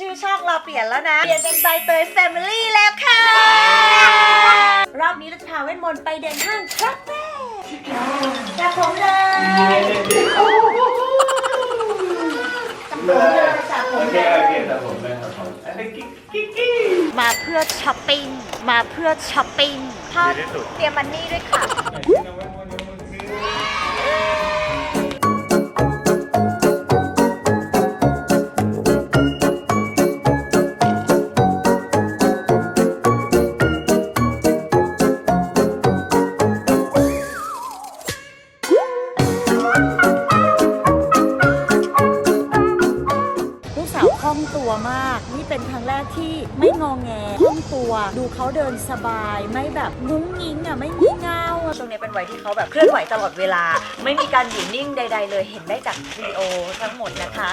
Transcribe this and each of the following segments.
ชื่อช่องเราเปลี่ยนแล้วนะ เปลี่ยนเป็นใบเตยแฟมิลี่แล้วค่ะ รอบนี้เราจะพาเวทมนต์ไปเดินห้างครับแม่จับผมเลยจับผมเลยจับผโอมเคเลโอเคยแต่ผมเลยครับผมอันนี้กิ๊กกิ๊กกิ๊กมาเพื่อช้อปปิ้ง มาเพื่อช้อปปิ้งพ่อดีที่สุดเตรียมมันนี่ด้วยค่ะลู สบายไม่แบบงุ้งงิ้งอะไม่งี่เง่าอะช่วงนี้เป็นวัยที่เขาแบบเคลื่อนไหวตลอดเวลา ไม่มีการอยู่นิ่งใด ๆ เลยเห็นได้จากวิดีโอทั้งหมดนะคะ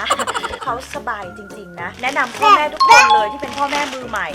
เขาสบายจริง ๆ นะ แนะนำพ่อแม่ทุกคนเลยที่เป็นพ่อแม่มือใหม่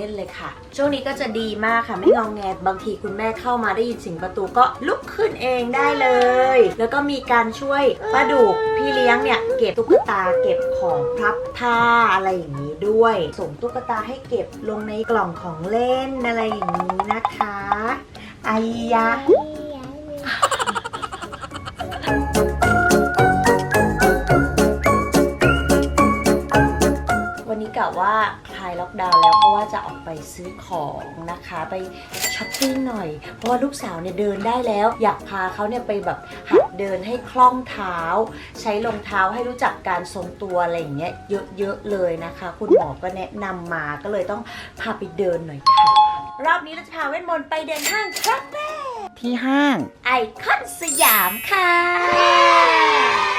เล่นเลยค่ะ ช่วงนี้ก็จะดีมากค่ะ ไม่งองแงบางทีคุณแม่เข้ามาได้ยินเสียงประตูก็ลุกขึ้นเองได้เลย แล้วก็มีการช่วยป้าดุกพี่เลี้ยงเนี่ยเก็บตุ๊กตาเก็บของพับผ้าอะไรอย่างนี้ด้วย ส่งตุ๊กตาให้เก็บลงในกล่องของเล่นอะไรอย่างนี้นะคะไอยะ กะว่าคลายล็อกดาวน์แล้วเพราะว่าจะออกไปซื้อของนะคะไปช้อปปิ้งหน่อย เพราะว่าลูกสาวเนี่ยเดินได้แล้ว อยากพาเขาเนี่ยไปแบบหัดเดินให้คล่องเท้า ใช้รองเท้าให้รู้จักการทรงตัวอะไรอย่างเงี้ยเยอะๆเลยนะคะ คุณหมอก็แนะนำมาก็เลยต้องพาไปเดินหน่อยค่ะ รอบนี้เราจะพาเวทมนต์ไปเดินห้างครับแม่ที่ห้างไอคอนสยามค่ะค่ะ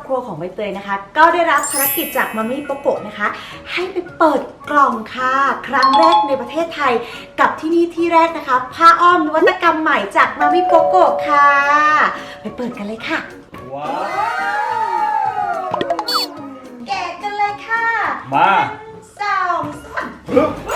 ครอบครัวของใบเตยนะคะ ก็ได้รับภารกิจจากมัมมี่โปโกะนะคะ ให้ไปเปิดกล่องค่ะ ครั้งแรกในประเทศไทยกับที่นี่ที่แรกนะคะ ผ้าอ้อมนวัตกรรมใหม่จากมัมมี่โปโกะค่ะ ไปเปิดกันเลยค่ะ ว้าวแกะกันเลยค่ะมาสองสาม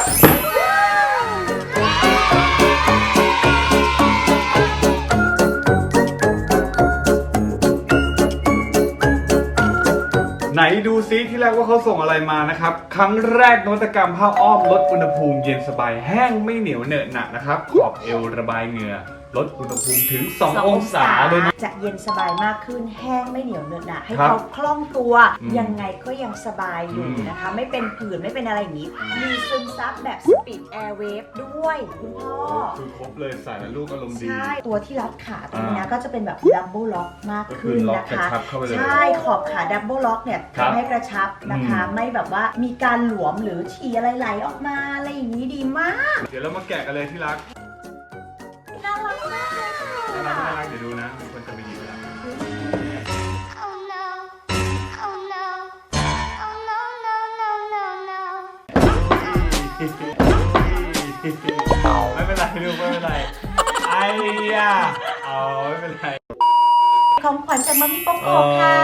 ดูซิที่แรกว่าเขาส่งอะไรมานะครับ ครั้งแรกนวัตกรรมผ้าอ้อมลดอุณหภูมิเย็นสบายแห้งไม่เหนียวเหนอะหนักนะครับ ขอบเอวระบายเหงื่อ ลดอุณหภูมิถึง 2 องศาเลยนะ จะเย็นสบายมากขึ้นแห้งไม่เหนียวเหนอะหนะให้ครับเขาคล่องตัวอืมยังไงก็ยังสบายอยู่อืม นะคะ ไม่เป็นผื่นไม่เป็นอะไรอย่างนี้ มีซึมซับแบบสปีดแอร์เวฟด้วยคุณพ่อ คือครบเลยใส่แล้วลูกอารมณ์ดี ใช่ ตัวที่รัดขาตรงนี้นะอ่าก็จะเป็นแบบดับเบิลล็อกมากก็คืขึ้อนล็อกนะกระคะ ชับเข้าไปเลยใช่ขอบขาดับเบิลล็อกเนี่ยครับทำให้กระชับนะคะ อืม ไม่แบบว่ามีการหลวมหรือฉี่อะไรไหลออกมาอะไรอย่างนี้ดีมาก เดี๋ยวเรามาแกะกันเลยที่รัก ไม่เป็นไรลูกไม่เป็นไรไอ้ยาเอาไม่เป็นไร ของขวัญจากมามิโปโกะค่ะ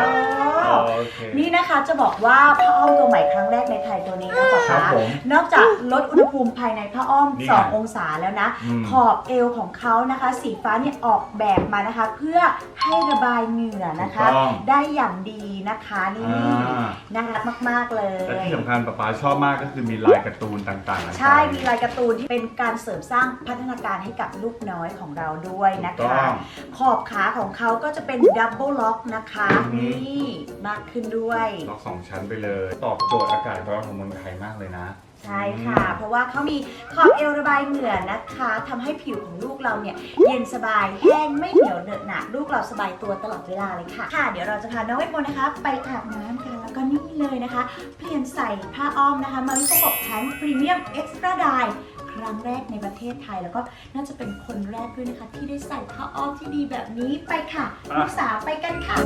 อ๋อโอ้โอเค นี่นะคะจะบอกว่าผ้าอ้อมตัวใหม่ครั้งแรกในไทยตัวนี้นะป๊าครัป๊าบผมนอกจากลดอุณหภูมิภายในผ้าอ้อม นี่ไง2 องศาแล้วนะ อืม ขอบเอวของเขานะคะ สีฟ้าเนี่ยออกแบบมานะคะ เพื่อให้ระบายเหงื่อนะคะ ถูกต้องได้อย่างดีนะคะนี่ อ่า น่ารักมาก ๆ เลและยที่สำคัญป๊าป๊าชอบมากก็คือมีลายการ์ตูนต่างๆใช่ มีลายการ์ตูนที่เป็นการเสริมสร้างพัฒนาการให้กับลูกน้อยของเราด้วยนะถูกต้คะ อง ขอบขาของเขาก็จะเป็นดับเบิลล็อกนะคะ อือฮึนี่มากขึ้นด้วย ล็อกสองชั้นไปเลย ตอบโจทย์อากาศร้อนของเมืองไทยมากเลยนะ ใช่ค่ะ เพราะว่าเขามีขอบเอวระบายเหงื่อนะคะทำให้ผิวของลูกเราเนี่ยเย็นสบายแห้งไม่เหนียวเหนอะหนะลูกเราสบายตัวตลอดเวลาเลยค่ะ ค่ะ เดี๋ยวเราจะพาน้องเวทมนต์นะคะ ไปอาบน้ำกันแล้วก็นี่เลยนะคะ เปลี่ยนใส่ผ้าอ้อมนะคะมาริโกะแพนพรีเมียมเอ็กซ์ตร้าไดคครั้งแรกในประเทศไทยแล้วก็น่าจะเป็นคนแรกด้วยนะคะ ที่ได้ใส่ผ้าอ้อมที่ดีแบบนี้ไปค่ะอะลูกสาวไปกันค่ะ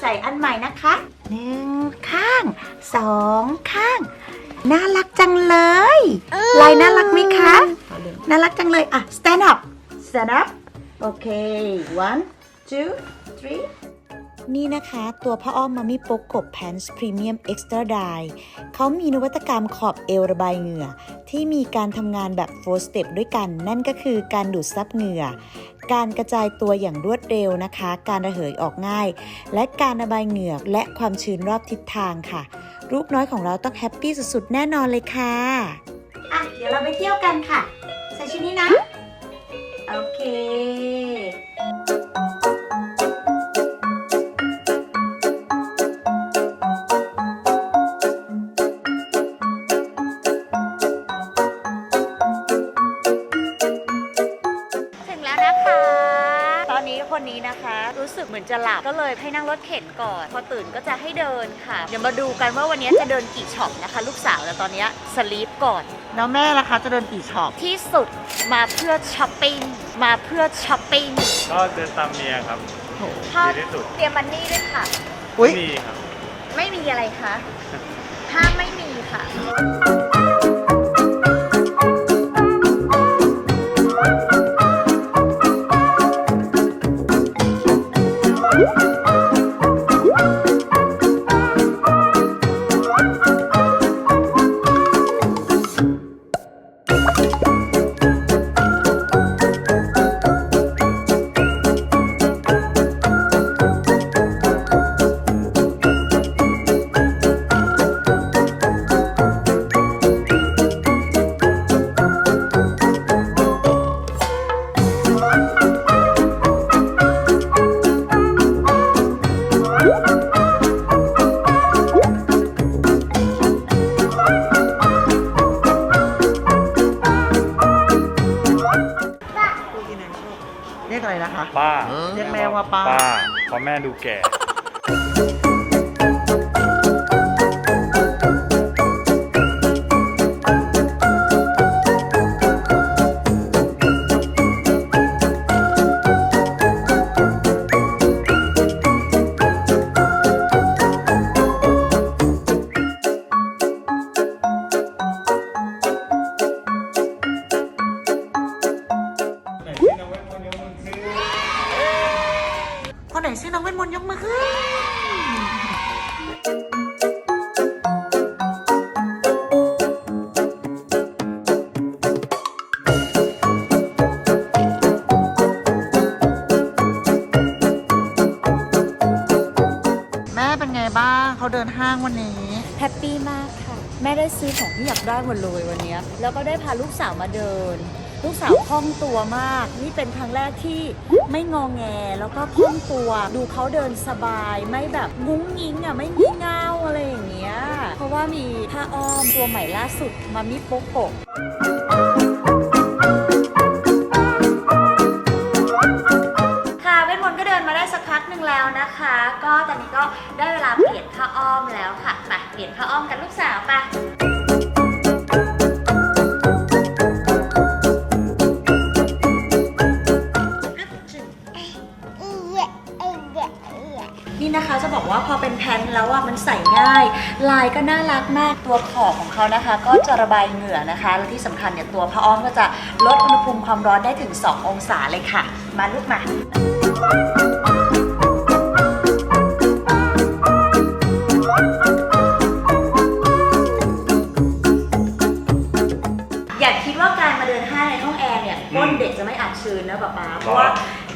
ใส่อันใหม่นะคะหนึ่งข้างสองข้าง น่ารักจังเลยลายน่ารักไหมคะ น่ารักจังเลย อะ stand up stand up โอเค one two three นี่นะคะตัวผ้าอ้อมมามิโปโกะแพนส์พรีเมียมเอ็กซ์ตร้าไดเขามีนวัตกรรมขอบเอวระบายเหงื่อ ที่มีการทำงานแบบ4 step ด้วยกัน นั่นก็คือการดูดซับเหงื่อ การกระจายตัวอย่างรวดเร็วนะคะ การระเหยออกง่าย และการระบายเหงื่อและความชื้นรอบทิศทางค่ะ รูปน้อยของเราต้องแฮปปี้สุดๆแน่นอนเลยค่ะอะ เดี๋ยวเราไปเที่ยวกันค่ะ ใส่ชุดนี้นะ โอเค ตอนนี้คนนี้นะคะ รู้สึกเหมือนจะหลับก็เลยให้นั่งรถเข็นก่อน พอตื่นก็จะให้เดินค่ะ เดี๋ยวมาดูกันว่าวันนี้จะเดินกี่ช็อปนะคะ ลูกสาวแต่ตอนนี้สลีปก่อน แล้วแม่ล่ะคะจะเดินกี่ช็อปที่สุดมาเพื่อช้อปปิ้งมาเพื่อช้อปปิ้งก็เดินตามเมียครับพ่อดีที่สุด เตรียมมันนี่ด้วยค่ะ อุ๊ยมีครับ ไม่มีอะไรคะห้ามไม่มีค่ะ แม่ดูแก่ แม่ได้ซื้อของที่อยากได้หมดเลยวันนี้แล้วก็ได้พาลูกสาวมาเดิน ลูกสาวคล่องตัวมาก นี่เป็นครั้งแรกที่ไม่งองแงแล้วก็คล่องตัว ดูเขาเดินสบายไม่แบบงุ้งงิ้งอะไม่งี่เง่าอะไรอย่างเงี้ยเพราะว่ามีผ้าอ้อมตัวใหม่ล่าสุดมามิโปโกะ เปลี่ยนผ้าอ้อมกันลูกสาวปะนี่นะคะจะบอกว่าพอเป็นแพนแล้วอะมันใส่ง่าย ลายก็น่ารักมากตัวขอบของเขานะคะ ก็จะระบายเหงื่อนะคะ และที่สำคัญเนี่ยตัวผ้าอ้อมก็จะลดอุณหภูมิความร้อนได้ถึง 2 องศาเลยค่ะ มาลูกมา ไม่อับชื้นนะป๊าป๊าเพราะว่า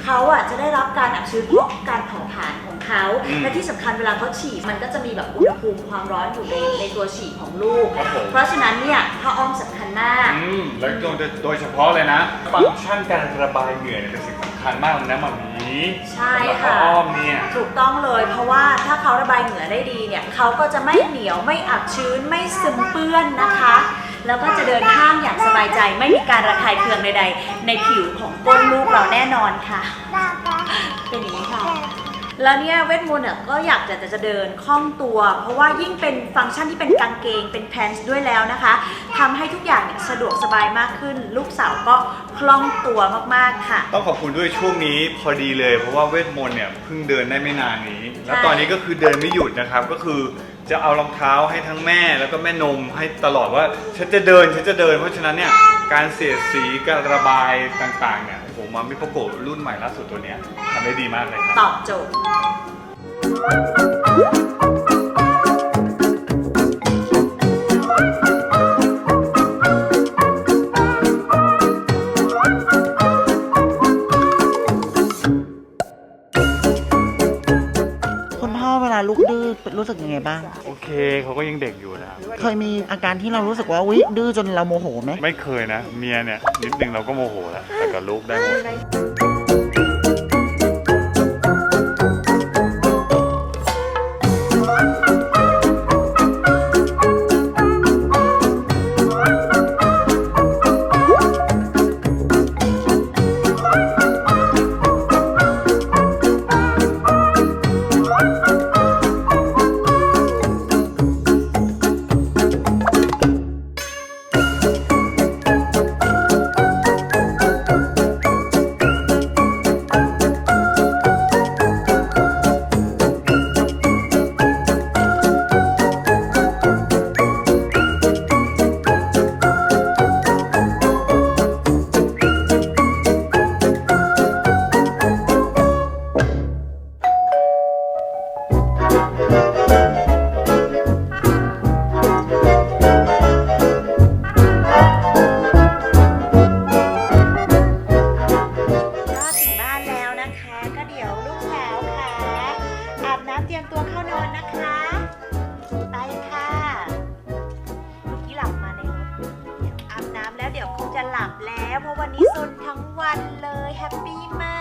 เขาอะจะได้รับการอับชื้นเพราะการเผาผลาญของเขา อืมและที่สำคัญเวลาเขาฉี่มันก็จะมีแบบอุณหภูมิความร้อนอยู่ในในตัวฉี่ของลูก ครับผม เพราะฉะนั้นเนี่ยผ้าอ้อมสำคัญมาก อืมแล้วโดยโดยเฉพาะเลยนะ ฟังก์ชันการระบายเหงื่อเนี่ยเป็นสิ่งสำ คัญคัญมากเลยนะหมามีใช่สำหรับค่ะผ้าอ้อมเนี่ย ถูกต้องเลยเพราะว่าถ้าเขาระบายเหงื่อได้ดีเนี่ยเขาก็จะไม่เหนียวไม่อับชื้นไม่ซึมเปื้อนนะคะ แล้วก็จะเดินห้างอย่างสบายใจ ไม่มีการระคายเคืองใดๆ ในผิวของก้นลูกเราแน่นอนค่ะ เป็นอย่างนี้ค่ะ แล้วเนี่ยเวทมนต์เนี่ยก็อยากจะจะเดินคล่องตัว เพราะว่ายิ่งเป็นฟังก์ชันที่เป็นกางเกงเป็นแพนส์ด้วยแล้วนะคะทำให้ทุกอย่างเนี่ยสะดวกสบายมากขึ้น ลูกสาวก็คล่องตัวมากๆค่ะ ต้องขอบคุณด้วยช่วงนี้พอดีเลย เพราะว่าเวทมนต์เนี่ยเพิ่งเดินได้ไม่นานนี้ แล้วตอนนี้ก็คือเดินไม่หยุดนะครับ ก็คือจะเอารองเท้าให้ทั้งแม่แล้วก็แม่นมให้ตลอดว่าฉันจะเดินฉันจะเดิน เพราะฉะนั้นเนี่ยการเสียดสีการระบายต่างๆเนี่ย ผมมามิโปโกรุ่นใหม่ล่าสุดตัวเนี้ยทำได้ดีมากเลยครับ ตอบโจทย์ บ้าง โอเคเขาก็ยังเด็กอยู่นะครับเคยมีอาการที่เรารู้สึกว่าวิดื้อจนเราโมโหไหม ไม่เคยนะ เมียเนี่ยนิดนึงเราก็โมโหแล้วแต่กับลูกได้หมด เตรียมตัวเข้านอนนะคะ ไปค่ะเมื่อกี้หลับมาในรถเดี๋ยวอาบน้ำแล้วเดี๋ยวคงจะหลับแล้ว เพราะวันนี้ซนทั้งวันเลยแฮปปี้มาก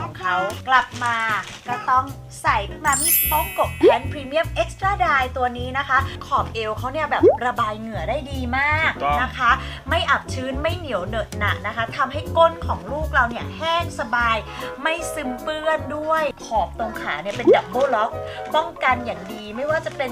ของเขากลับมาก็ต้องใส่มามิป้องกบ นพรีเมียมเอ็กซ์ตร้าไดตัวนี้นะคะ ขอบเอวเขาเนี่ยแบบระบายเหงื่อได้ดีมากถูกต้องนะคะ ไม่อับชื้นไม่เหนียวเหนอะหนะนะคะทำให้ก้นของลูกเราเนี่ยแห้งสบาย ไม่ซึมเปื้อนด้วย ขอบตรงขาเนี่ยเป็นดับเบิลล็อก ป้องกันอย่างดีไม่ว่าจะเป็น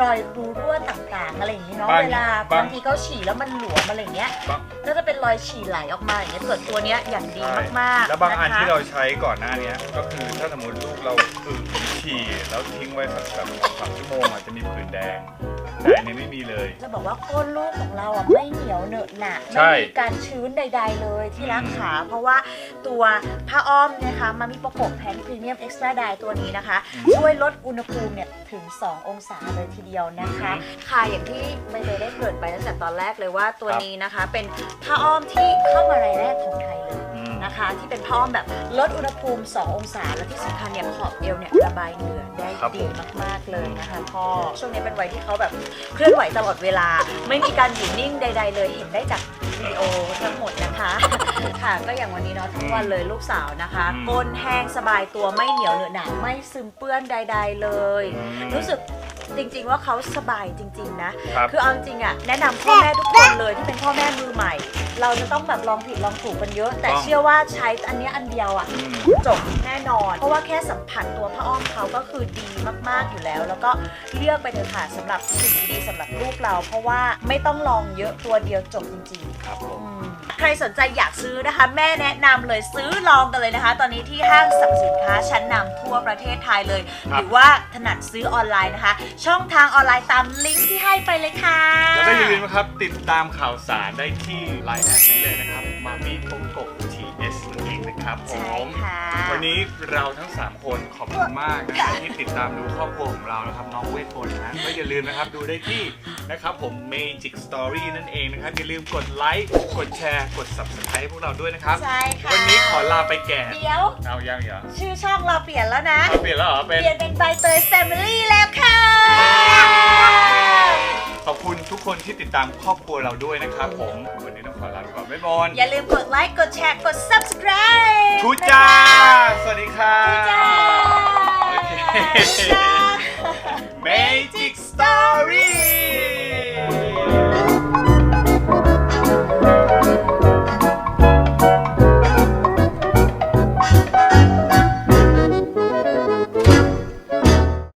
รอยรูรั่วต่างๆอะไรอย่างนี้เนาะบางเวลาบางบางทีเขาฉี่แล้วมันหลวมอะไรอย่างเงี้ยบางก็จะเป็นรอยฉี่ไหลออกมาอย่างเงี้ยส่วนตัวเนี้ยอย่างดีมากๆแล้วบางอันนะคะที่เราใช้ก่อนหน้าเนี้ยก็คือถ้าสมมติลูกเราอึ ฉี่แล้วทิ้งไว้สักแบบสองสามชั่วโมงอาจจะมีผื่นแดง แต่อันนี้ไม่มีเลย จะบอกว่าก้นลูกของเราอะไม่เหนียวเหนอะหนะใช่ไม่มีการชื้นใด ๆ เลยที่รักอืมขา เพราะว่าตัวผ้าอ้อมเนยนะคะมามีประกบแพนพรีเมียมเอ็กซ์ตร้าไดตัวนี้นะคะช่วยลดอุณหภูมิเนี่ยถึง 2 องศาเลยทีเดียวนะคะ ค่ะอย่างที่ไม่เลยได้เกริ่นไปตั้งแต่ตอนแรกเลยว่าตัวนี้นะคะ เป็นผ้าอ้อมที่เข้ามารายแรกของไทยเลยอืม นะคะที่เป็นผ้าอ้อมแบบลดอุณหภูมิ 2 องศา และที่สำคัญเนี่ยขอบเอวเนี่ยระบายเหงื่อได้ครับดีผมมาก ๆ เลยนะคะพ่อช่วงนี้เป็นวัยที่เขาแบบเคลื่อนไหวตลอดเวลา ไม่มีการอยู่นิ่งใด ๆ เลยเห็นได้จากวิดีโอทั้งหมดนะคะ ค่ะก็อย่างวันนี้เนาะทั้งวันเลยลูกสาวนะคะอืม ก้นแห้งสบายตัวไม่เหนียวเหนอะหนะไม่ซึมเปื้อนใด ๆ เลยอืมรู้สึก จริง ๆ ว่าเขาสบายจริง ๆ นะ ครับ คือเอาจริงๆอะแนะนำพ่อแม่ทุกคนเลยที่เป็นพ่อแม่มือใหม่ เราจะต้องแบบลองผิดลองถูกกันเยอะ แต่ต้องเชื่อว่าใช้อันเนี้ยอันเดียวอะอืม จบแน่นอน เพราะว่าแค่สัมผัสตัวผ้าอ้อมเขาก็คือดีมากๆอยู่แล้ว แล้วก็เลือกไปเถอะค่ะสำหรับสิ่งดีๆสำหรับลูกเรา เพราะว่าไม่ต้องลองเยอะตัวเดียวจบจริงๆ ครับผม อืมใค รสนใจอยากซื้อนะคะ แม่แนะนำเลยซื้อลองกันเลยนะคะ ตอนนี้ที่ห้างสรรพสินค้าชั้นนำทั่วประเทศไทยเลยครัหบรือว่าถนัดซื้อออนไลน์นะคะ ช่องทางออนไลน์ตามลิงก์ที่ให้ไปเลยค่ะ แล้วก็อย่าลืมนะครับติดตามข่าวสารได้ที่ Line แอดนี้เลยนะครับมามีโปโกะ TS นั่นเองนะครับ ครับผใช่ม ค่ะ วันนี้เราทั้ง 3 คนขอบคุณมากนะครับที่ติดตามดูครอบครัวของเรานะครับน้องเวทมนต์นะก็อย่าลืมนะครับดูได้ที่นะครับผม Magic Story นั่นเองนะครับ อย่าลืมกดไลค์กดแชร์กด Subscribe พวกเราด้วยนะครับ ใช่ค่ะ วันนี้ขอลาไปแก่เดี๋ยว เอายังเหรอชื่อช่องเราเปลี่ยนแล้วนะ เอาเปลี่ยนแล้วเหรอเปเป็นลี่ยนเป็นใบเตยแฟมิลี่แล้วค่ะขอบคุณ ทุกคนที่ติดตามครอบครัวเราด้วยนะครับผม วันนี้ต้องขอลาไปก่อนบ๊ายบายอย่าลืมกดไลค์ กดแชร์ กด subscribe ทูจ้า สวัสดีครับทูจ้าโอเคทูจ้า Magic Story